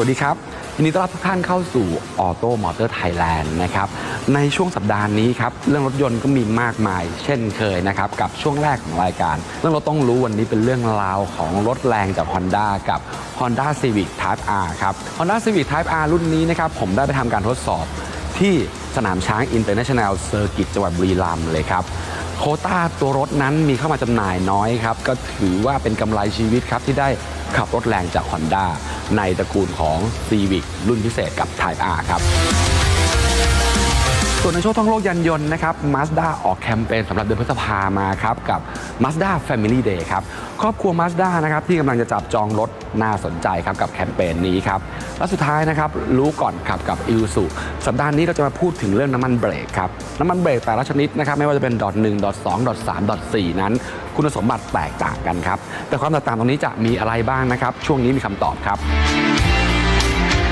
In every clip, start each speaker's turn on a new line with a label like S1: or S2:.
S1: วัสดีครับยินดีต้อนรับทุกท่านเข้าสู่ Auto Motor Thailand นด์นะครับในช่วงสัปดาห์นี้ครับเรื่องรถยนต์ก็มีมากมาย เช่นเคยนะครับกับช่วงแรกของรายการ เรื่องเรถต้องรู้วันนี้เป็นเรื่องราวของรถแรงจาก Honda กับ Honda Civic Type R ครับ Honda Civic Type R รุ่นนี้นะครับผมได้ไปทำการทดสอบที่สนามช้าง International Circuit จังหวัดบุรีรัมย์เลยครับ โคต้าตัวรถนั้นมีเข้ามาจำหน่ายน้อยครับ ก็ถือว่าเป็นกำไรชีวิตครับที่ได้ขับรถแรงจาก Honda ในตระกูลของ Civic รุ่นพิเศษกับ Type R ครับ ส่วนในช่วงท่องโลกยานยนต์นะครับ Mazda ออกแคมเปญสำหรับเดือนพฤษภามาครับกับ Mazda Family Day ครับ ครอบครัว Mazda นะครับที่กำลังจะจับจองรถน่าสนใจครับกับแคมเปญนี้ครับ และสุดท้ายนะครับรู้ก่อนขับกับ i l s u สัปดาห์นี้เราจะมาพูดถึงเรื่องน้ำมันเบรกครับ น้ำมันเบรกแต่ละชนิดนะครับไม่ว่าจะเป็นดอทหนึ่งดอทสองดอทสามดอทสี่นั้น คุณสมบัติแตกต่างกันครับ แต่ความแตกต่างตรงนี้จะมีอะไรบ้างนะครับ ช่วงนี้มีคำตอบครับ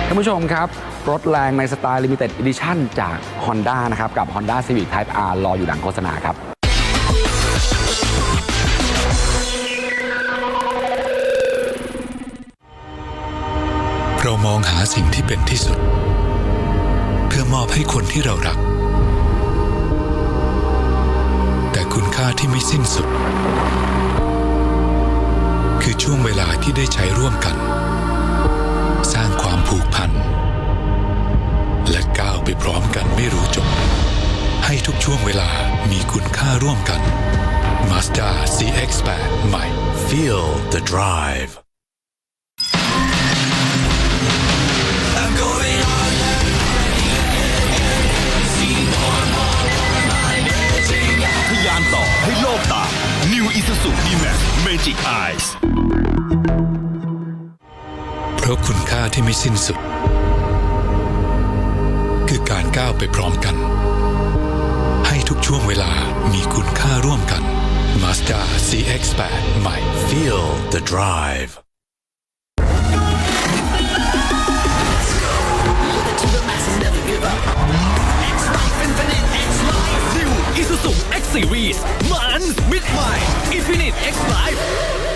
S1: ท่านผู้ชมครับ รถแรงในสไตล์ Limited Edition จาก Honda นะครับ กับ Honda Civic Type R รออยู่หลังโฆษณาครับ
S2: เรามองหาสิ่งที่เป็นที่สุด เพื่อมอบให้คนที่เรารัก แต่คุณค่าที่ไม่สิ้นสุด คือช่วงเวลาที่ได้ใช้ร่วมกัน สร้างความผูกพัน และก้าวไปพร้อมกันไม่รู้จบ ให้ทุกช่วงเวลามีคุณค่าร่วมกัน Mazda CX-8 ใหม่
S3: Feel the drive. New Isuzu D-Max Magic Eyes
S2: เพราะคุณค่าที่ไม่สิ้นสุด คือการก้าวไปพร้อมกัน ให้ทุกช่วงเวลามีคุณค่าร่วมกัน Mazda CX-8 ใหม่
S3: Feel the drive.
S4: Isuzu X Series มันมิดใหม่ Infinite X Life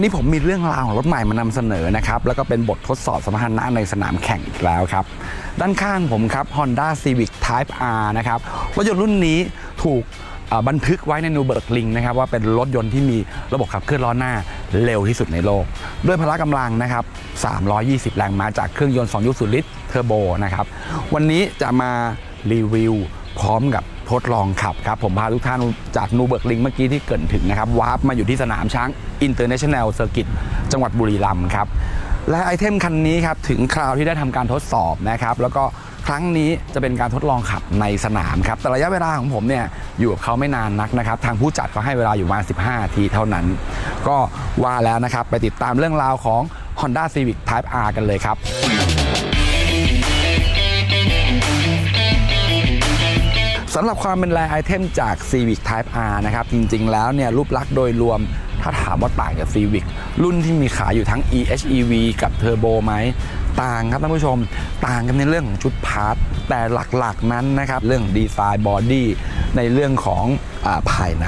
S1: วันนี้ผมมีเรื่องราวของรถใหม่มานำเสนอนะครับ แล้วก็เป็นบททดสอบสมรรถนะในสนามแข่งอีกแล้วครับ ด้านข้างผมครับ Honda Civic Type R นะครับ รถยนต์รุ่นนี้ถูกบันทึกไว้ในนูเบิร์กลิงนะครับว่าเป็นรถยนต์ที่มีระบบขับเคลื่อนล้อหน้าเร็วที่สุดในโลก ด้วยพละกำลังนะครับ 320 แรงม้าจากเครื่องยนต์2.0 ลิตรเทอร์โบนะครับ วันนี้จะมารีวิวพร้อมกับ ทดลองขับครับ ผมพาทุกท่านจากนูเบิร์กลิงเมื่อกี้ที่เกรินถึงนะครับวาร์ปมาอยู่ที่สนามช้าง International Circuit จังหวัดบุรีรัมย์ครับ และไอเทมคันนี้ครับ ถึงคราวที่ได้ทำการทดสอบนะครับ แล้วก็ครั้งนี้จะเป็นการทดลองขับในสนามครับ แต่ระยะเวลาของผมเนี่ย อยู่กับเขาไม่นานนักนะครับ ทางผู้จัดเขาให้เวลาอยู่ประมาณ15นาทีเท่านั้น ก็ว่าแล้วนะครับ ไปติดตามเรื่องราวของ Honda Civic Type R กันเลยครับำหรับความเป็นแรไอเทมจาก Civic Type R นะครับ จริงๆแล้วเนี่ยรูปลักษณ์โดยรวมถ้าถามว่าต่างจาก Civic รุ่นที่มีขายอยู่ทั้ง EHEV กับ Turbo ไหมต่างครับท่านผู้ชมต่างกันในเรื่องของชุดพาร์ทแต่หลักๆนั้นนะครับเรื่องดีไซน์บอดี้ในเรื่องของอภายใน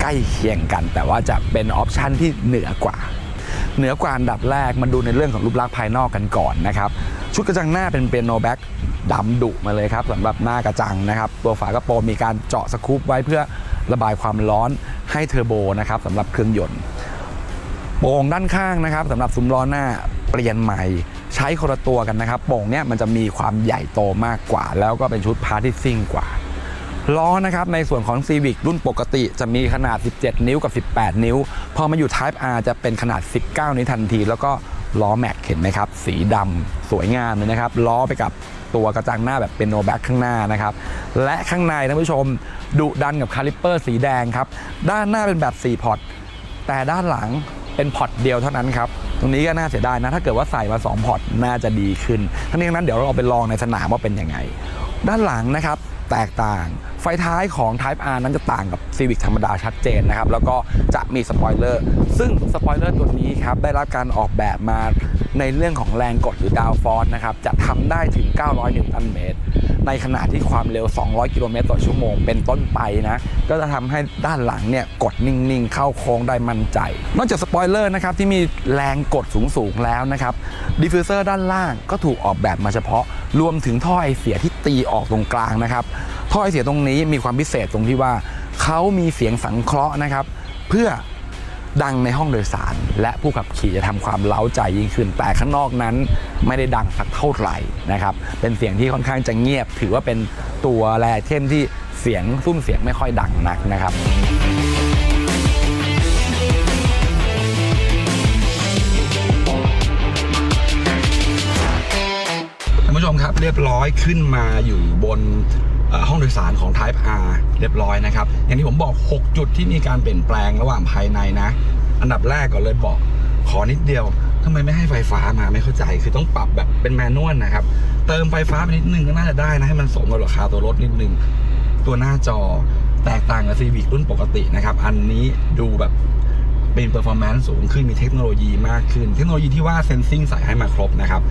S1: ใกล้เคียงกัน แต่ว่าจะเป็นออปชันที่เหนือกว่า เหนือกว่าอันดับแรกมาดูในเรื่องของรูปลักษณ์ภายนอกกันก่อนนะครับชุดกระจังหน้าเป็นเปียโนแบ็กดำดุมาเลยครับสำหรับหน้ากระจังนะครับตัวฝากระโปรงมีการเจาะสกู๊ปไว้เพื่อระบายความร้อนให้เทอร์โบนะครับสำหรับเครื่องยนต์โป่งด้านข้างนะครับสำหรับซุ้มล้อหน้าเปลี่ยนใหม่ใช้คนละตัวกันนะครับโป่งเนี้ยมันจะมีความใหญ่โตมากกว่า แล้วก็เป็นชุดพาร์ทที่ซิ่งกว่า ล้อนะครับในส่วนของ Civic รุ่นปกติจะมีขนาด 17 นิ้วกับ 18 นิ้ว พอมาอยู่ Type R จะเป็นขนาด 19 นิ้วทันที แล้วก็ล้อแม็กเห็นไหมครับ สีดำสวยงามเลยนะครับ ล้อไปกับตัวกระจังหน้าแบบเป็นโนแบ็กข้างหน้านะครับ และข้างในท่านผู้ชมดุดันกับคาลิปเปอร์สีแดงครับ ด้านหน้าเป็นแบบ 4 พอร์ตแต่ด้านหลังเป็นพอร์ตเดียวเท่านั้นครับ ตรงนี้ก็น่าเสียดายนะ ถ้าเกิดว่าใส่มา 2 พอร์ตน่าจะดีขึ้น ทั้งนี้ทั้งนั้นเดี๋ยวเราไปลองในสนามว่าเป็นยังไง ด้านหลังนะครับแตกต่าง ไฟท้ายของ Type R นั้นจะต่างกับ Civic ธรรมดาชัดเจนนะครับ แล้วก็จะมีสปอยเลอร์ซึ่งสปอยเลอร์ตัวนี้ครับ ได้รับการออกแบบมาในเรื่องของแรงกดหรือดาวฟอร์สนะครับ จะทำได้ถึง 900 นิวตันเมตร ในขณะที่ความเร็ว 200 กิโลเมตรต่อชั่วโมงเป็นต้นไปนะ ก็จะทำให้ด้านหลังเนี่ยกดนิ่งๆ เข้าโค้งได้มั่นใจ นอกจากสปอยเลอร์นะครับที่มีแรงกดสูงๆแล้วนะครับดิฟฟิวเซอร์ด้านล่างก็ถูกออกแบบมาเฉพาะ รวมถึงท่อไอเสียที่ตีออกตรงกลางนะครับท่อไอเสียตรงนี้มีความพิเศษตรงที่ว่าเขามีเสียงสังเคราะห์นะครับ เพื่อ ดังในห้องโดยสาร และผู้ขับขี่จะทำความเล้าใจยิ่งขึ้น แต่ข้างนอกนั้นไม่ได้ดังสักเท่าไหร่นะครับ เป็นเสียงที่ค่อนข้างจะเงียบ ถือว่าเป็นตัวแรเทมที่เสียงซุ้มเสียงไม่ค่อยดังนักนะครับท่านผู้ชมครับเรียบร้อยขึ้นมาอยู่บน ห้องโดยสารของ Type R เรียบร้อยนะครับ อย่างที่ผมบอก 6 จุดที่มีการเปลี่ยนแปลงระหว่างภายในนะ อันดับแรกก่อนเลยบอกขอนิดเดียวทำไมไม่ให้ไฟฟ้ามาไม่เข้าใจ คือต้องปรับแบบเป็นแมนนวลนะครับ เติมไฟฟ้าไปนิดนึงก็น่าจะได้นะ ให้มันสมกับราคาตัวรถนิดนึง ตัวหน้าจอแตกต่างกับ Civic รุ่นปกตินะครับ อันนี้ดูแบบเป็น performance สูงขึ้นมีเทคโนโลยีมากขึ้น เทคโนโลยีที่ว่า sensing ใส่ให้มาครบนะครับ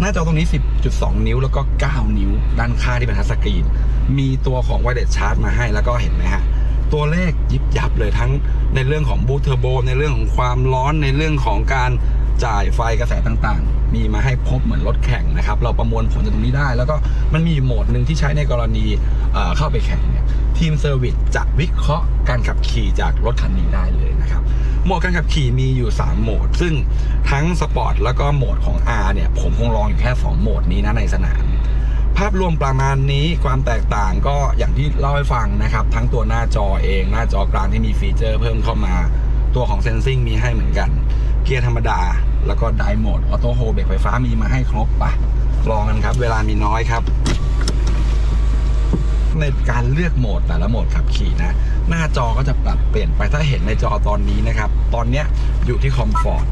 S1: หน้าจอตรงนี้ 10.2 นิ้วแล้วก็ 9 นิ้ว ด้านข้างที่เป็นทัชสกรีน มีตัวของ Wireless Charge มาให้แล้วก็เห็นไหมฮะ ตัวเลขยิบยับเลยทั้งในเรื่องของบูทเทอร์โบ ในเรื่องของความร้อนในเรื่องของการจ่ายไฟกระแสต่างๆ มีมาให้ครบเหมือนรถแข่งนะครับ เราประมวลผลจากตรงนี้ได้ แล้วก็มันมีโหมดหนึ่งที่ใช้ในกรณีเอ่อเข้าไปแข่งเนี่ยทีมเซอร์วิสจะวิเคราะห์การขับขี่จากรถคันนี้ได้เลยนะครับ โหมดการขับขี่มีอยู่ 3 โหมด ซึ่งทั้งสปอร์ตแล้วก็โหมดของ R เนี่ย ผมคงลองอยู่แค่ 2 โหมดนี้นะในสนาม ภาพรวมประมาณนี้ความแตกต่างก็อย่างที่เล่าให้ฟังนะครับ ทั้งตัวหน้าจอเองหน้าจอกลางที่มีฟีเจอร์เพิ่มเข้ามา ตัวของเซนซิงมีให้เหมือนกัน เกียร์ธรรมดา แล้วก็ไดโหมดออโต้โฮเบรกไฟฟ้ามีมาให้ครบปะลองกันครับ เวลามีน้อยครับในการเลือกโหมดแต่ละโหมดขับขี่นะ หน้าจอก็จะปรับเปลี่ยนไปถ้าเห็นในจอตอนนี้นะครับ ตอนเนี้ยอยู่ที่คอมฟอร์ต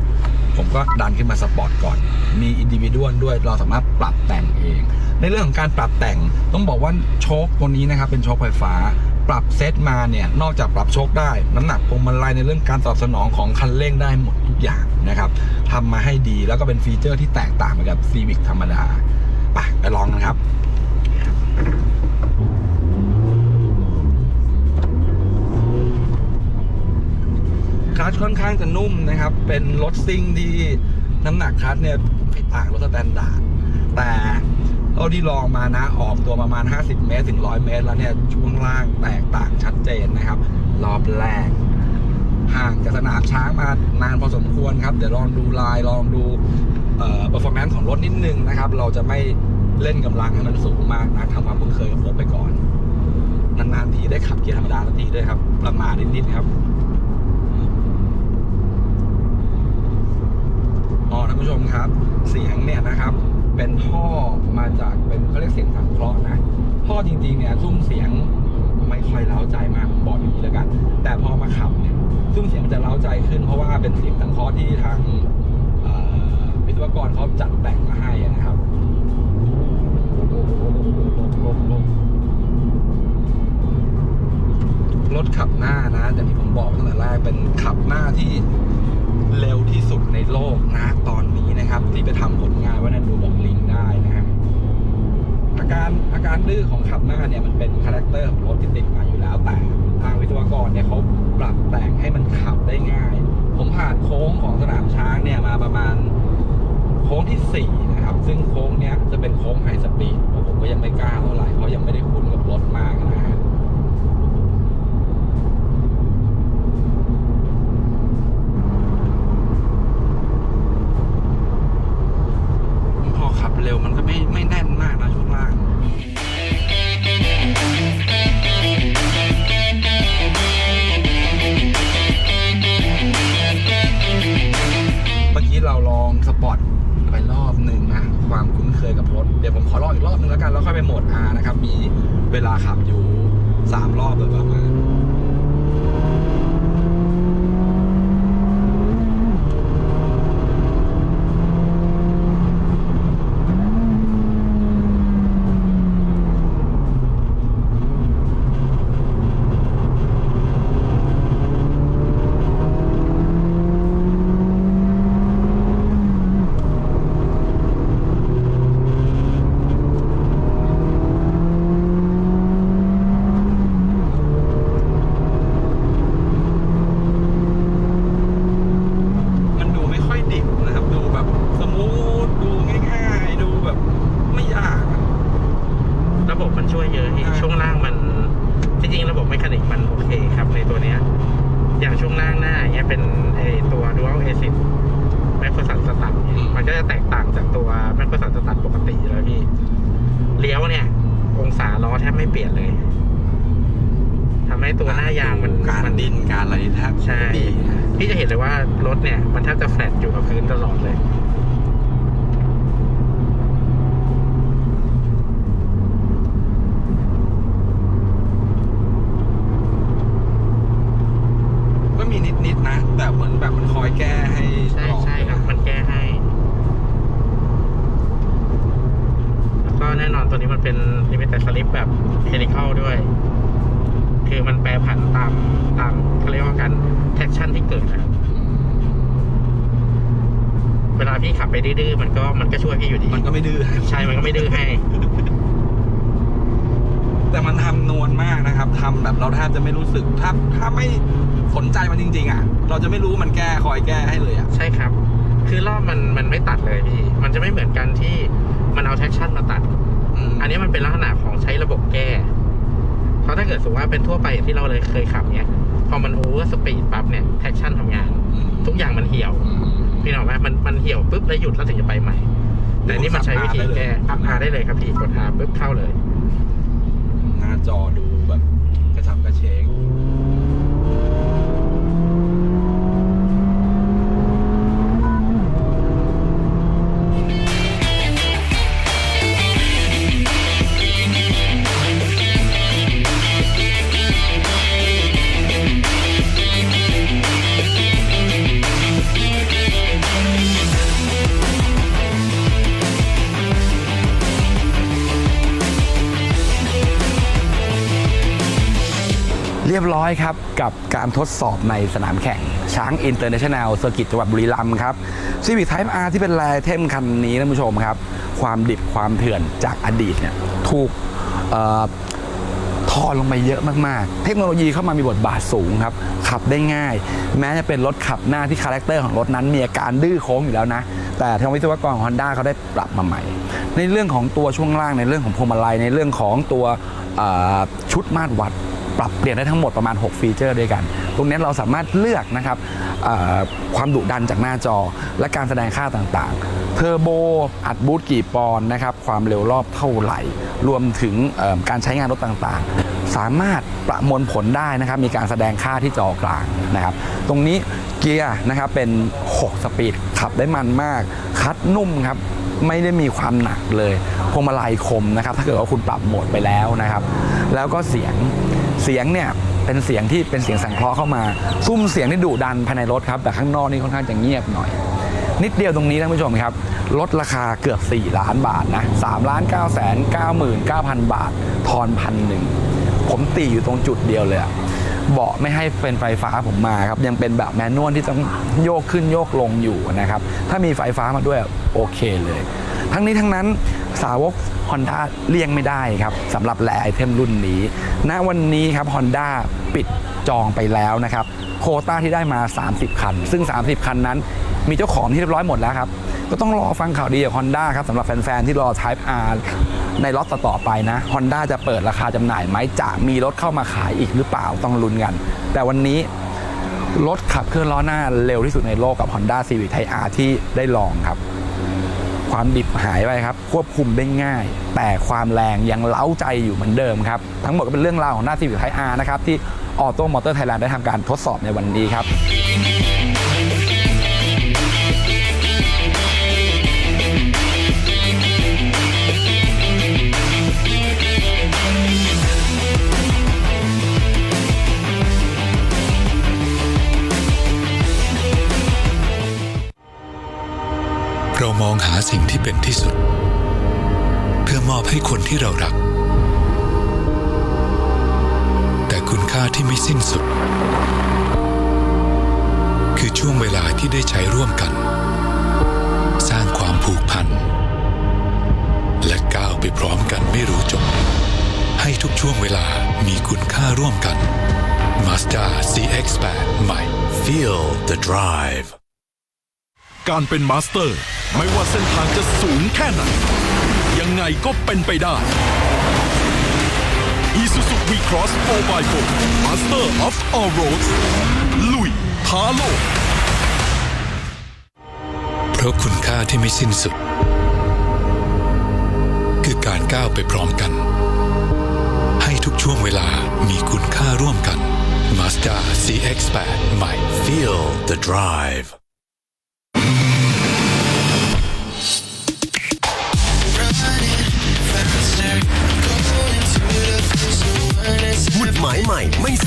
S1: ผมก็ดันขึ้นมาสปอร์ตก่อน มีอินดิวิดวลด้วยเราสามารถปรับแต่งเอง ในเรื่องของการปรับแต่งต้องบอกว่าโชคตัวนี้นะครับเป็นโชคไฟฟ้าปรับเซตมาเนี่ย นอกจากปรับโชคได้ น้ำหนักพวงมาลัยในเรื่องการตอบสนองของคันเร่งได้หมดทุกอย่างนะครับทำมาให้ดีแล้วก็เป็นฟีเจอร์ที่แตกต่างไปกับ Civic ธรรมดาไปไปลองกันครับ คลัชค่อนข้างจะนุ่มนะครับ เป็นรถซิ่งที่น้ำหนักคลัชเนี่ยไม่ต่างรถสแตนดาร์ดแต่เท่าที่ลองมานะออกตัวประมาณ 50 เมตรถึง 100 เมตร แล้วเนี่ยช่วงล่างแตกต่างชัดเจนนะครับ รอบแรก ห่างจากสนามช้างมานานพอสมควรครับ เดี๋ยวลองดูลายลองดูเอ่อ performance ของรถนิดนึงนะครับ เราจะไม่เล่นกำลังให้มันสูงมากนะทำความคุ้นเคยกับรถไปก่อน นานๆทีได้ขับเกียร์ธรรมดาสักทีด้วยครับ ประมาทนิดๆครับ อ๋อท่านผู้ชมครับ เสียงเนี่ยนะครับ เป็นท่อมาจากเป็นเขาเรียกเสียงสังเคราะห์นะท่อจริงๆเนี่ยซุ้มเสียงไม่ค่อยเล้าใจมากบอกอย่างนี้แล้วกัน แต่พอมาขับเนี่ยซุ้มเสียงจะเล้าใจขึ้น เพราะว่าเป็นเสียงสังเคราะห์ที่ทางวิศวกรเขาจัดแต่งมาให้นะครับรถขับหน้านะอย่างที่ผมบอกตั้งแต่แรกเป็นขับหน้าที่ เร็วที่สุดในโลกนะตอนนี้นะครับที่ไปทำผลงานว่านั้นดูบอกลิงได้นะฮะอาการอาการดื้อของขับหน้าเนี่ยมันเป็นคาแรคเตอร์ของรถที่ติดมาอยู่แล้วแต่ทางวิศวกรเนี่ยเขาปรับแต่งให้มันขับได้ง่าย ผมผ่านโค้งของสนามช้างเนี่ยมาประมาณโค้งที่ 4 นะครับ ซึ่งโค้งเนี้ยจะเป็นโค้งไฮสปีดผมก็ยังไม่กล้าเท่าไหร่เพราะยังไม่ได้คุ้นกับรถมากนะฮะ สปอร์ตไปรอบหนึ่งนะความคุ้นเคยกับรถ เดี๋ยวผมขอลองอีกรอบหนึงแล้วกัน แล้วค่อยไปโหมด R นะครับ มีเวลาขับอยู่ 3 รอบโดยประมาณ
S5: เยอะที่
S1: อ่า
S5: ช่วงล่างมันจริงๆระบบเมคานิกมันโอเคครับในตัวเนี้ย อย่างช่วงล่างหน้าเนี้ยเป็นไอตัว dual assist แมคโครสันสตัดมันก็จะแตกต่างจากตัวแมคโครสันสตัดปกติเลยพี่เลี้ยวเนี่ย องศาล้อแทบไม่เปลี่ยนเลยทำให้ตัวหน้ายางมัน
S1: การ
S5: มัน
S1: ดินการอะไรแทบ
S5: ใช่
S1: ดีนะ
S5: พี่จะเห็นเลยว่ารถเนี่ย มันแทบจะแฟลตอยู่กับพื้นตลอดเลย
S1: ก็มีนิดๆนะ แต่เหมือนแบบมันคอยแก้ให้
S5: ใช่
S1: ตลอด
S5: ใช่ครับ มันแก้ให้ แล้วก็แน่นอนตัวนี้มันเป็น limited slip แบบ helical ด้วย คือมันแปรผันตามตามเขาเรียกว่าการ traction ที่เกิดนะครับ เวลาพี่ขับ ไปดื้อๆมันก็มันก็ช่วยพี่อยู่ดี
S1: มันก็ไม่ดื้อ
S5: ใช่มันก็ไม่ดื้อให้
S1: แต่มันทำนวลมากนะครับทำแบบเราแทบจะไม่รู้สึกถ้าถ้าไม่สนใจมันจริง ๆ อะ เราจะไม่รู้มันแก้คอยแก้ให้เลยอะ
S5: ใช่ครับ คือรอบมันมันไม่ตัดเลยพี่ มันจะไม่เหมือนกันที่มันเอา traction มาตัดอันนี้มันเป็นลักษณะของใช้ระบบแก้เพราะถ้าเกิดสมมติว่าเป็นทั่วไปอย่างที่เราเลยเคยขับเนี้ยพอมันโอเวอร์สปีดปั๊บเนี่ย traction ทำงาน ทุกอย่างมันเหี่ยว พี่น้องไหมมันมันเหี่ยวปุ๊บแล้วหยุดแล้วถึงจะไปใหม่ แต่นี่มันใช้วิธีแก้อัพอาได้เลยครับพี่กดอาปุ๊บเข้าเลย
S1: หน้าจอดู ยบร้อยครับ กับการทดสอบในสนามแข่ง ช้างอินเตอร์เนชั่นแนลเซอร์กิตจังหวัดบุรีรัมย์ครับซีวิ c ไทป์อาร์ที่เป็นแรเทมคันนี้ท่านผู้ชมครับ ความดิบความเถื่อนจากอดีตเนี่ยถูกทอนลงไปเยอะมากๆ เทคโนโลยีเข้ามามีบทบาทสูงครับ ขับได้ง่าย แม้จะเป็นรถขับหน้าที่คาแรคเตอร์ของรถนั้นมีอาการดื้อโค้งอยู่แล้วนะ แต่ทางวิศวกรของ Honda เขาได้ปรับมาใหม่ ในเรื่องของตัวช่วงล่างในเรื่องของพวงมาลัยในเรื่องของตัวชุดมาตรวัด ปรับเปลี่ยนได้ทั้งหมดประมาณ 6 ฟีเจอร์ด้วยกัน ตรงนี้เราสามารถเลือกนะครับความดุดันจากหน้าจอ และการแสดงค่าต่างๆ เทอร์โบ อัดบูตกี่ปอนด์นะครับ ความเร็วรอบเท่าไหร่ รวมถึงการใช้งานรถต่างๆ สามารถประมวลผลได้นะครับ มีการแสดงค่าที่จอกลางนะครับ ตรงนี้เกียร์นะครับเป็น 6 สปีด ขับได้มันมาก คัดนุ่มครับไม่ได้มีความหนักเลยพวงมาลัยคมนะครับ ถ้าเกิดว่าคุณปรับโหมดไปแล้วนะครับ แล้วก็เสียง เสียงเนี่ยเป็นเสียงที่เป็นเสียงสังเคราะห์เข้ามาซุ้มเสียงที่ดุดันภายในรถครับ แต่ข้างนอกนี่ค่อนข้างจะเงียบหน่อย นิดเดียวตรงนี้ท่านผู้ชมครับลดราคาเกือบ 4 ล้านบาทนะ3ล้าน9แสน99,000 บาท ทอนพันหนึ่งผมตีอยู่ตรงจุดเดียวเลยอะเบาะไม่ให้เป็นไฟฟ้าผมมาครับ ยังเป็นแบบแมนนวลที่ต้องโยกขึ้นโยกลงอยู่นะครับ ถ้ามีไฟฟ้ามาด้วยโอเคเลย ทั้งนี้ทั้งนั้นสาวก Honda เลี่ยงไม่ได้ครับสำหรับแลไอเทมรุ่นนี้ณวันนี้ครับ Honda ปิดจองไปแล้วนะครับโคต้าที่ได้มา 30 คัน ซึ่ง 30 คันนั้น มีเจ้าของที่เรียบร้อยหมดแล้วครับ ก็ต้องรอฟังข่าวดีจาก Honda ครับสำหรับแฟน ๆ ที่รอ Type R ในล็อตต่อไปนะ Honda จะเปิดราคาจำหน่ายไหมจะมีรถเข้ามาขายอีกหรือเปล่าต้องลุ้นกัน แต่วันนี้รถขับเคลื่อนล้อหน้าเร็วที่สุดในโลกกับ Honda Civic Type R ที่ได้ลองครับ ความดิบหายไปครับ ควบคุมได้ง่าย แต่ความแรงยังเล้าใจอยู่เหมือนเดิมครับ ทั้งหมดก็เป็นเรื่องราวของหน้า Civic Type R นะครับ ที่ออโต้มอเตอร์ไทยแลนด์ได้ทำการทดสอบในวันนี้ครับ
S2: เรามองหาสิ่งที่เป็นที่สุด เพื่อมอบให้คนที่เรารัก แต่คุณค่าที่ไม่สิ้นสุด คือช่วงเวลาที่ได้ใช้ร่วมกัน สร้างความผูกพัน และก้าวไปพร้อมกันไม่รู้จบ ให้ทุกช่วงเวลามีคุณค่าร่วมกัน Mazda CX-8 ใหม่
S3: Feel the drive การเป็นมาสเตอร์ ไม่ว่าเส้นทางจะสูงแค่ไหน ยังไงก็เป็นไปได้ Isuzu V-Cross 4x4 Master of All Roads ลุยท้าโลก
S2: เพราะคุณค่าที่ไม่สิ้นสุด คือการก้าวไปพร้อมกัน ให้ทุกช่วงเวลามีคุณค่าร่วมกัน Mazda CX-8 ใหม่
S3: Feel the drive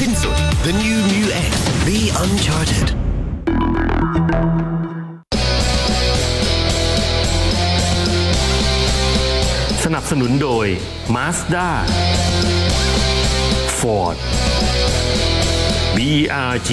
S6: สิ้นสุด The New Mu X Be Uncharted
S7: สนับสนุนโดย Mazda Ford BRG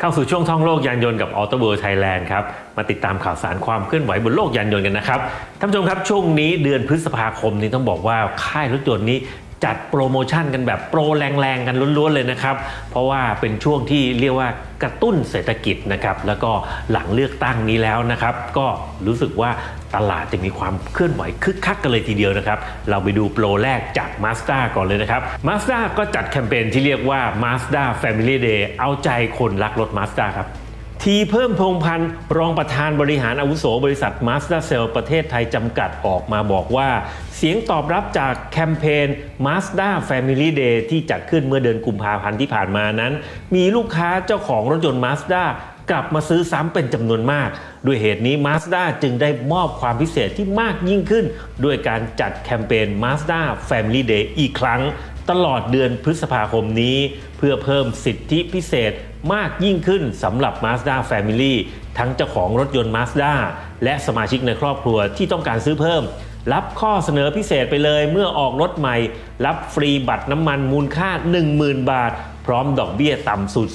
S7: เข้าสู่ช่วงท่องโลกยานยนต์กับ Auto World Thailand ครับ มาติดตามข่าวสารความเคลื่อนไหวบนโลกยานยนต์กันนะครับ ท่านผู้ชมครับ ช่วงนี้เดือนพฤษภาคมนี้ต้องบอกว่าค่ายรถยนต์นี้ จัดโปรโมชั่นกันแบบโปรแรงๆกันล้วนๆเลยนะครับ เพราะว่าเป็นช่วงที่เรียกว่ากระตุ้นเศรษฐกิจนะครับแล้วก็หลังเลือกตั้งนี้แล้วนะครับ ก็รู้สึกว่าตลาดจะมีความเคลื่อนไหวคึกคักกันเลยทีเดียวนะครับ เราไปดูโปรแรกจาก Mazda ก่อนเลยนะครับ Mazda ก็จัดแคมเปญที่เรียกว่า Mazda Family Day เอาใจคนรักรถ Mazda ครับ ทีเพิ่มพงพันธ์รองประธานบริหารอาวุโสบริษัท Mazda c e l l ประเทศไทยจำกัดออกมาบอกว่า เสียงตอบรับจากแคมเปญ Mazda Family Day ที่จัดขึ้นเมื่อเดือนกุมภาพันธ์ที่ผ่านมานั้น มีลูกค้าเจ้าของรถยนต์ Mazda กลับมาซื้อซ้ำเป็นจำนวนมาก ด้วยเหตุนี้ Mazda จึงได้มอบความพิเศษที่มากยิ่งขึ้น ด้วยการจัดแคมเปญ Mazda Family Day อีกครั้ง ตลอดเดือนพฤษภาคมนี้ เพื่อเพิ่มสิทธิพิเศษมากยิ่งขึ้นสำหรับ Mazda Family ทั้งเจ้าของรถยนต์ Mazda และสมาชิกในครอบครัวที่ต้องการซื้อเพิ่ม รับข้อเสนอพิเศษไปเลยเมื่อออกรถใหม่ รับฟรีบัตรน้ำมันมูลค่า 10,000 บาท พร้อมดอกเบี้ยต่ำสุด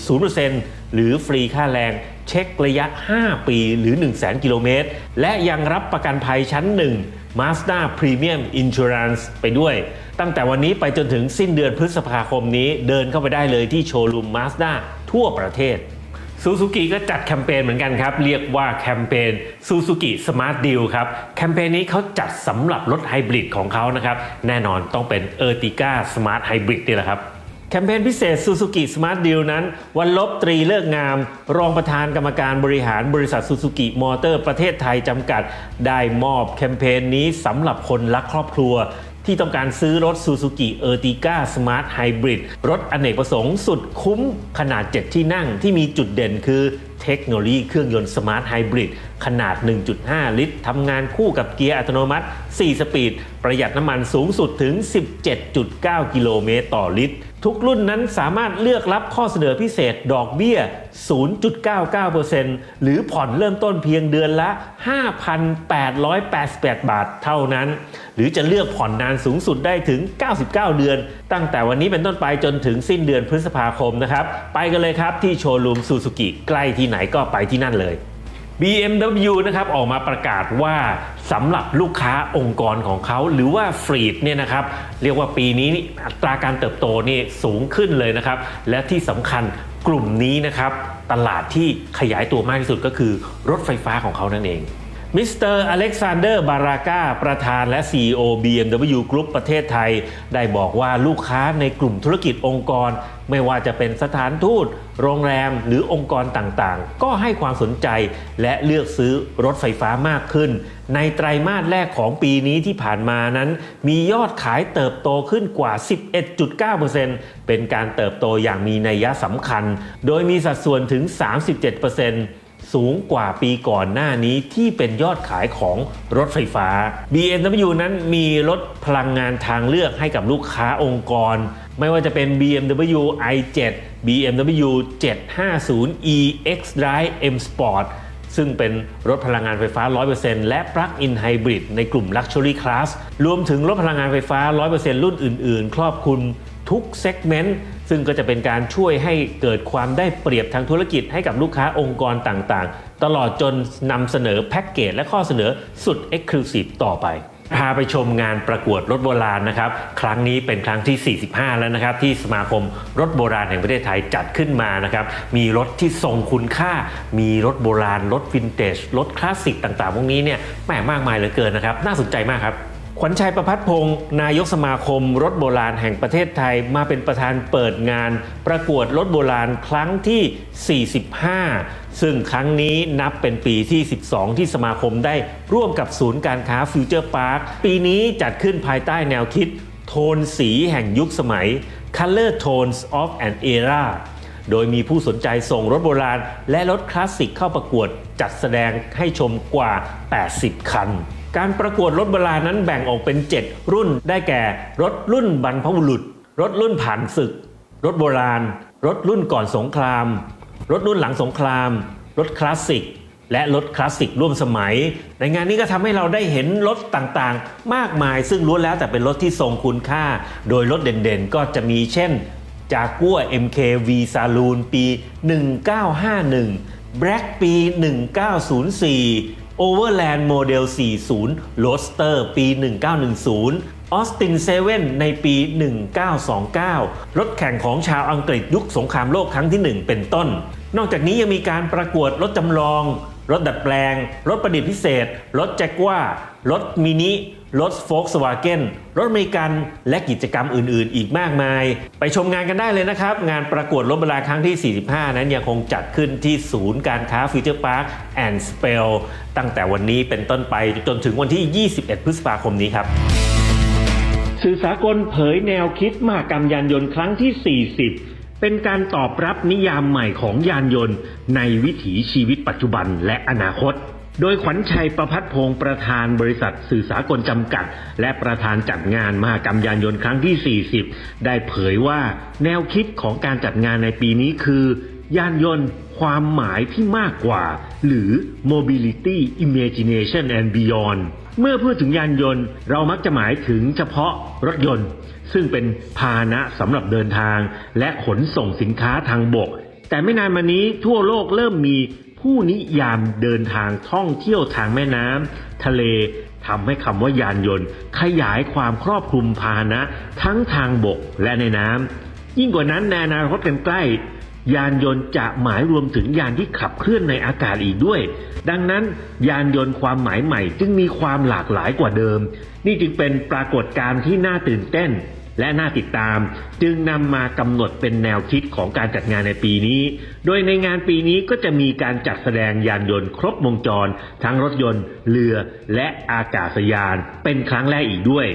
S7: 0%หรือฟรีค่าแรงเช็คระยะ 5 ปีหรือ 1 0 0 0 0 0 กิโลเมตร และยังรับประกันภัยชั้น 1 Mazda Premium Insurance ไปด้วย ตั้งแต่วันนี้ไปจนถึงสิ้นเดือนพฤษภาคมนี้เดินเข้าไปได้เลยที่โชว์รูม Mazda ทั่วประเทศซูซูกิก็จัดแคมเปญเหมือนกันครับ เรียกว่าแคมเปญซูซูกิสมาร์ทดีลครับ แคมเปญนี้เขาจัดสำหรับรถไฮบริดของเขานะครับ แน่นอนต้องเป็น e r t i g a Smart Hybrid นี่แหละครับ แคมเปญพิเศษ Suzuki Smart Deal นั้น วันลบตรีเลิกงาม รองประธานกรรมการบริหารบริษัท Suzuki Motor ประเทศไทยจำกัด ได้มอบแคมเปญนี้สำหรับคนรักครอบครัว ที่ต้องการซื้อรถ Suzuki Ertiga Smart Hybrid รถอเนกประสงค์สุดคุ้มขนาด 7 ที่นั่งที่มีจุดเด่นคือเทคโนโลยีเครื่องยนต์ Smart Hybrid ขนาด 1.5 ลิตรทำงานคู่กับเกียร์อัตโนมัติ 4 สปีด ประหยัดน้ำมันสูงสุดถึง 17.9 กิโลเมตรต่อลิตร ทุกรุ่นนั้นสามารถเลือกรับข้อเสนอพิเศษดอกเบี้ย 0.99%หรือผ่อนเริ่มต้นเพียงเดือนละ 5,888 บาทเท่านั้น หรือจะเลือกผ่อนนานสูงสุดได้ถึง 99 เดือน ตั้งแต่วันนี้เป็นต้นไปจนถึงสิ้นเดือนพฤษภาคมนะครับ ไปกันเลยครับที่โชว์รูมซูซูกิใกล้ที่ไหนก็ไปที่นั่นเลย BMW นะครับออกมาประกาศว่าสำหรับลูกค้าองค์กรของเขา หรือว่าฟรีดเนี่ยนะครับเรียกว่าปีนี้อัตราการเติบโตนี่สูงขึ้นเลยนะครับ และที่สำคัญกลุ่มนี้นะครับ ตลาดที่ขยายตัวมากที่สุดก็คือรถไฟฟ้าของเขานั่นเอง มิสเตอร์อเล็กซานเดอร์บาราก้าประธานและ CEO BMW Group ประเทศไทย ได้บอกว่าลูกค้าในกลุ่มธุรกิจองค์กร ไม่ว่าจะเป็นสถานทูต โรงแรมหรือองค์กรต่างๆ ก็ให้ความสนใจและเลือกซื้อรถไฟฟ้ามากขึ้น ในไตรมาสแรกของปีนี้ที่ผ่านมานั้น มียอดขายเติบโตขึ้นกว่า 11.9%เป็นการเติบโตอย่างมีนัยสำคัญ โดยมีสัดส่วนถึง 37% สูงกว่าปีก่อนหน้านี้ที่เป็นยอดขายของรถไฟฟ้า BMW นั้นมีรถพลังงานทางเลือกให้กับลูกค้าองค์กร ไม่ว่าจะเป็น BMW i7 BMW 750e X-Drive M Sport ซึ่งเป็นรถพลังงานไฟฟ้า 100%และ Plug-in Hybrid ในกลุ่ม Luxury Class รวมถึงรถพลังงานไฟฟ้า 100%รุ่นอื่น ๆ ครอบคลุมทุกเซกเมนต์ ซึ่งก็จะเป็นการช่วยให้เกิดความได้เปรียบทางธุรกิจให้กับลูกค้าองค์กรต่างๆ ตลอดจนนำเสนอแพ็กเกจและข้อเสนอสุด Exclusive ต่อไปพาไปชมงานประกวดรถโบราณนะครับ ครั้งนี้เป็นครั้งที่ 45 แล้วนะครับ ที่สมาคมรถโบราณแห่งประเทศไทยจัดขึ้นมานะครับ มีรถที่ทรงคุณค่า มีรถโบราณ รถวินเทจรถคลาสสิกต่างๆ พวกนี้เนี่ยแหมมากมายเหลือเกินนะครับ น่าสนใจมากครับ ขวัญชัยประพัฒพงศ์นายกสมาคม รถโบราณแห่งประเทศไทยมาเป็นประธานเปิดงาน ประกวดรถโบราณครั้งที่ 45 ซึ่งครั้งนี้นับเป็นปีที่ 12 ที่สมาคมได้ร่วมกับศูนย์การค้าฟิวเจอร์พาร์คปีนี้จัดขึ้นภายใต้แนวคิด โทนสีแห่งยุคสมัย Color Tones of an Era โดยมีผู้สนใจส่งรถโบราณ และรถคลาสสิกเข้าประกวดจัดแสดงให้ชมกว่า 80 คัน การประกวดรถโบราณนั้นแบ่งออกเป็น 7 รุ่นได้แก่ รถรุ่นบรรพบุรุษ รถรุ่นผ่านศึก รถโบราณ รถรุ่นก่อนสงคราม รถรุ่นหลังสงคราม รถคลาสสิก และรถคลาสสิกร่วมสมัย ในงานนี้ก็ทำให้เราได้เห็นรถต่างๆ มากมายซึ่งล้วนแล้วแต่เป็นรถที่ทรงคุณค่า โดยรถเด่นๆ ก็จะมีเช่นจากัว MKV Saloon ปี 1951 Black ปี 1904 Overland Model 40 Roadster ปี 1910 Austin 7 ในปี 1929 รถแข่งของชาวอังกฤษยุคสงครามโลกครั้งที่ 1 เป็นต้น นอกจากนี้ยังมีการประกวดรถจำลอง รถดัดแปลง รถประดิษฐ์พิเศษ รถแจ็กว่ารถมินิ รถโฟล์กสวาเกนรถอเมริกันและกิจกรรมอื่นๆ อีกมากมาย ไปชมงานกันได้เลยนะครับ งานประกวดรถโบราครั้งที่ 45 นั้นยังคงจัดขึ้นที่ศูนย์การค้าฟิวเจอร์พาร์คแอนด์สเปลตั้งแต่วันนี้เป็นต้นไปจนถึงวันที่ 21 พฤษภาคมนี้ครับ สื่อสากลเผยแนวคิดมหกรรมยานยนต์ครั้งที่ 40 เป็นการตอบรับนิยามใหม่ของยานยนต์ ในวิถีชีวิตปัจจุบันและอนาคต โดยขวัญชัยประพัฒพงศ์ประธานบริษัทสื่อสากลจำกัด และประธานจัดงานมหกรรมยานยนต์ครั้งที่ 40 ได้เผยว่าแนวคิดของการจัดงานในปีนี้คือ ยานยนต์ความหมายที่มากกว่า หรือ mobility imagination and beyond เมื่อพูดถึงยานยนต์เรามักจะหมายถึงเฉพาะรถยนต์ ซึ่งเป็นพาหนะสำหรับเดินทาง และขนส่งสินค้าทางบก แต่ไม่นานมานี้ทั่วโลกเริ่มมี ผู้นิยามเดินทางท่องเที่ยวทางแม่น้ำทะเลทำให้คำว่ายานยนต์ ขยายความครอบคลุมพาหนะ ทั้งทางบกและในน้ำยิ่งกว่านั้นในอนาคตกันใกล้ ยานยนต์จะหมายรวมถึงยานที่ขับเคลื่อนในอากาศอีกด้วย ดังนั้น ยานยนต์ความหมายใหม่ จึงมีความหลากหลายกว่าเดิม นี่จึงเป็นปรากฏการณ์ที่น่าตื่นเต้น และน่าติดตาม จึงนำมากำหนดเป็นแนวคิดของการจัดงานในปีนี้ โดยในงานปีนี้ก็จะมีการจัดแสดงยานยนต์ครบวงจร ทั้งรถยนต์ เรือ และอากาศยาน เป็นครั้งแรกอีกด้วย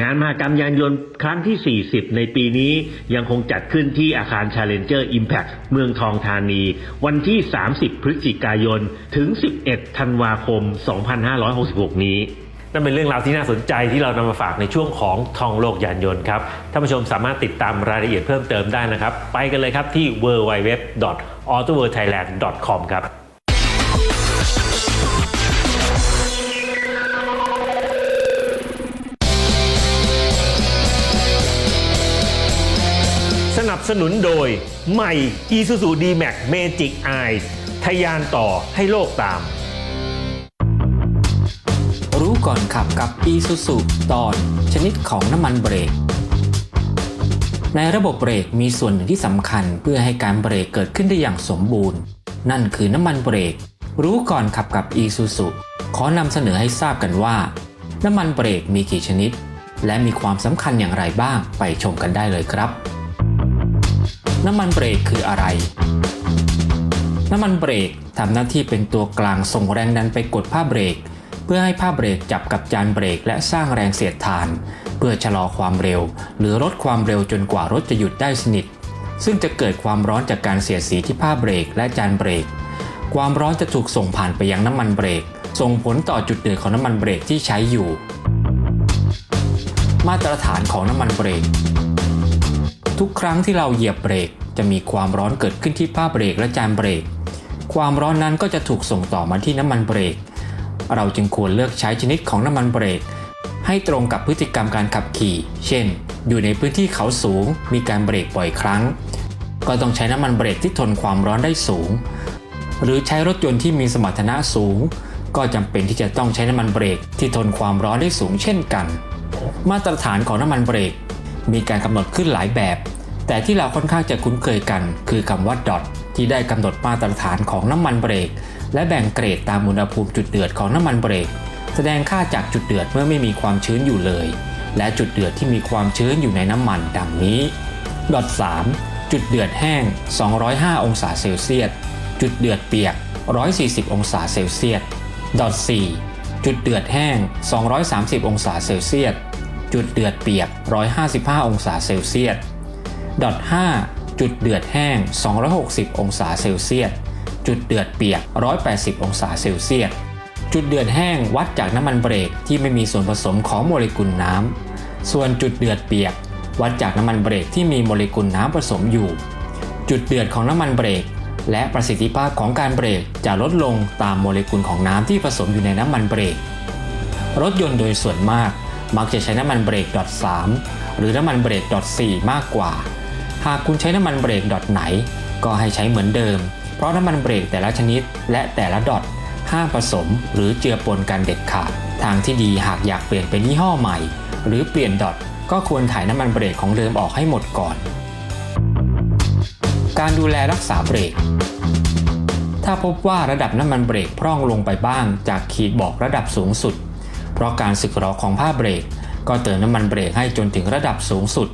S7: งานมหกรรมยานยนต์ครั้งที่ 40 ในปีนี้ยังคงจัดขึ้นที่อาคาร Challenger Impact เมืองทองธานี วันที่ 30 พฤศจิกายน ถึง 11 ธันวาคม 2566 นี้ นั่นเป็นเรื่องราวที่น่าสนใจที่เรานำมาฝากในช่วงของทองโลกยานยนต์ครับท่านผู้ชมสามารถติดตามรายละเอียดเพิ่มเติมได้นะครับ ไปกันเลยครับที่ www.autoworldthailand.com ครับสนับสนุนโดยใหม่ Isuzu D-Max Magic Eyes ทะยานต่อให้โลกตาม
S8: รู้ก่อนขับกับ Isuzu ตอน ชนิดของน้ำมันเบรก ในระบบเบรกมีส่วนหนึ่งที่สำคัญเพื่อให้การเบรกเกิดขึ้นได้อย่างสมบูรณ์ นั่นคือน้ำมันเบรก รู้ก่อนขับกับ Isuzu ขอนำเสนอให้ทราบกันว่า น้ำมันเบรกมีกี่ชนิด และมีความสำคัญอย่างไรบ้างไปชมกันได้เลยครับ น้ำมันเบรกคืออะไร น้ำมันเบรกทำหน้าที่เป็นตัวกลางส่งแรงดันไปกดผ้าเบรก เพื่อให้ผ้าเบรกจับกับจานเบรกและสร้างแรงเสียดทาน เพื่อชะลอความเร็ว หรือลดความเร็วจนกว่ารถจะหยุดได้สนิท ซึ่งจะเกิดความร้อนจากการเสียดสีที่ผ้าเบรกและจานเบรก ความร้อนจะถูกส่งผ่านไปยังน้ำมันเบรก ส่งผลต่อจุดเดือดของน้ำมันเบรกที่ใช้อยู่ มาตรฐานของน้ำมันเบรก ทุกครั้งที่เราเหยียบเบรกจะมีความร้อนเกิดขึ้นที่ผ้าเบรกและจานเบรก ความร้อนนั้นก็จะถูกส่งต่อมาที่น้ำมันเบรก เราจึงควรเลือกใช้ชนิดของน้ำมันเบรก ให้ตรงกับพฤติกรรมการขับขี่ เช่น อยู่ในพื้นที่เขาสูง มีการเบรกบ่อยครั้ง ก็ต้องใช้น้ำมันเบรกที่ทนความร้อนได้สูง หรือใช้รถยนต์ที่มีสมรรถนะสูง ก็จำเป็นที่จะต้องใช้น้ำมันเบรกที่ทนความร้อนได้สูงเช่นกัน มาตรฐานของน้ำมันเบรก มีการกำหนดขึ้นหลายแบบ แต่ที่เราค่อนข้างจะคุ้นเคยกัน คือคำว่า DOT ที่ได้กำหนดมาตรฐานของน้ำมันเบรก และแบ่งเกรดตามอุณหภูมิจุดเดือดของน้ำมันเบรก แสดงค่าจากจุดเดือดเมื่อไม่มีความชื้นอยู่เลย และจุดเดือดที่มีความชื้นอยู่ในน้ำมันดังนี้ดอท3จุดเดือดแห้ง 205 องศาเซลเซียส จุดเดือดเปียก 140 องศาเซลเซียสดอท4จุดเดือดแห้ง 230 องศาเซลเซียส จุดเดือดเปียก 155 องศาเซลเซียสดอท5จุดเดือดแห้ง 260 องศาเซลเซียส จุดเดือดเปียก 180 องศาเซลเซียส จุดเดือดแห้งวัดจากน้ำมันเบรกที่ไม่มีส่วนผสมของโมเลกุลน้ำ ส่วนจุดเดือดเปียก วัดจากน้ำมันเบรกที่มีโมเลกุลน้ำผสมอยู่ จุดเดือดของน้ำมันเบรก และประสิทธิภาพของการเบรกจะลดลงตามโมเลกุลของน้ำที่ผสมอยู่ในน้ำมันเบรก รถยนต์โดยส่วนมากมักจะใช้น้ำมันเบรกดอท3หรือน้ำมันเบรกดอท4มากกว่า หากคุณใช้น้ำมันเบรกดอทไหน ก็ให้ใช้เหมือนเดิม เพราะน้ำมันเบรกแต่ละชนิด และแต่ละดอทห้ามผสมหรือเจือปนกันเด็ดขาด ทางที่ดีหากอยากเปลี่ยนเป็นยี่ห้อใหม่ หรือเปลี่ยนดอทก็ควรถ่ายน้ำมันเบรกของเดิมออกให้หมดก่อน การดูแลรักษาเบรก ถ้าพบว่าระดับน้ำมันเบรกพร่องลงไปบ้างจากขีดบอกระดับสูงสุด เพราะการสึกหรอของผ้าเบรก ก็เติมน้ำมันเบรกให้จนถึงระดับสูงสุด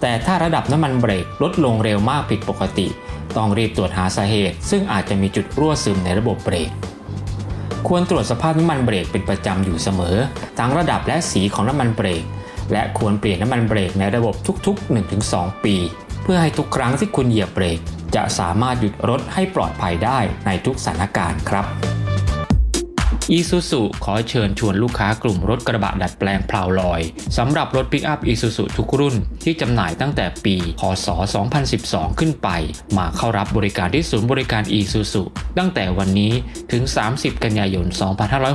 S8: แต่ถ้าระดับน้ำมันเบรกลดลงเร็วมากผิดปกติ ต้องรีบตรวจหาสาเหตุ ซึ่งอาจจะมีจุดรั่วซึมในระบบเบรก ควรตรวจสภาพน้ำมันเบรกเป็นประจำอยู่เสมอ ทั้งระดับและสีของน้ำมันเบรก และควรเปลี่ยนน้ำมันเบรกในระบบทุกๆ 1-2 ปี เพื่อให้ทุกครั้งที่คุณเหยียบเบรก จะสามารถหยุดรถให้ปลอดภัยได้ในทุกสถานการณ์ครับ อีซูซูขอเชิญชวนลูกค้ากลุ่มรถกระบะดัดแปลงพลาวลอยสำหรับรถปิกอัพอีซูซูทุกรุ่นที่จำหน่ายตั้งแต่ปี พศ 2012 ขึ้นไป มาเข้ารับบริการที่ศูนย์บริการอีซูซูตั้งแต่วันนี้ถึง 30 กันยายน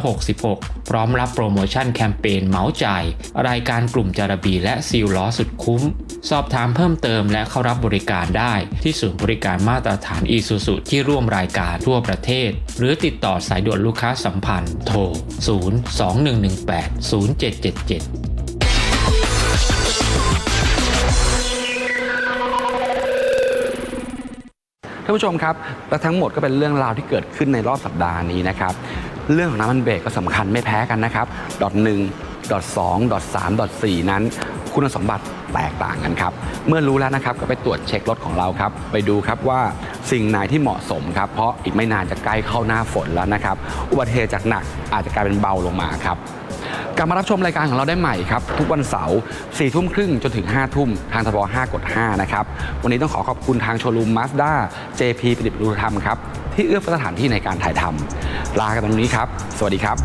S8: 2566 พร้อมรับโปรโมชั่นแคมเปญเหมาจ่าย รายการกลุ่มจารบีและซีลล้อสุดคุ้ม สอบถามเพิ่มเติมและเข้ารับบริการได้ ที่ศูนย์บริการมาตรฐานอีซูซูที่ร่วมรายการทั่วประเทศ หรือติดต่อสายด่วนลูกค้าสัมพันธ์โทร 021180777
S9: ท่านผู้ชมครับ และทั้งหมดก็เป็นเรื่องราวที่เกิดขึ้นในรอบสัปดาห์นี้นะครับ เรื่องของน้ำมันเบรกก็สำคัญไม่แพ้กันนะครับ ดอทหนึ่งดอทสองดอทสามดอทสี่นั้น คุณสมบัติแตกต่างกันครับ เมื่อรู้แล้วนะครับก็ไปตรวจเช็ครถของเราครับ ไปดูครับว่าสิ่งไหนที่เหมาะสมครับ เพราะอีกไม่นานจะใกล้เข้าหน้าฝนแล้วนะครับ อุบัติเหตุจากหนักอาจจะกลายเป็นเบาลงมาครับกลับมารับชมรายการของเราได้ใหม่ครับ ทุกวันเสาร์4ทุ่มครึ่งจนถึง 5 ทุ่มทางทบ5กด 5 นะครับ วันนี้ต้องขอขอบคุณทางโชว์รูมมาสด้า JP ประดิษฐ์รูธรรมครับ ที่เอื้อเฟื้อสถานที่ในการถ่ายทำลากันตรงนี้ครับ สวัสดีครับ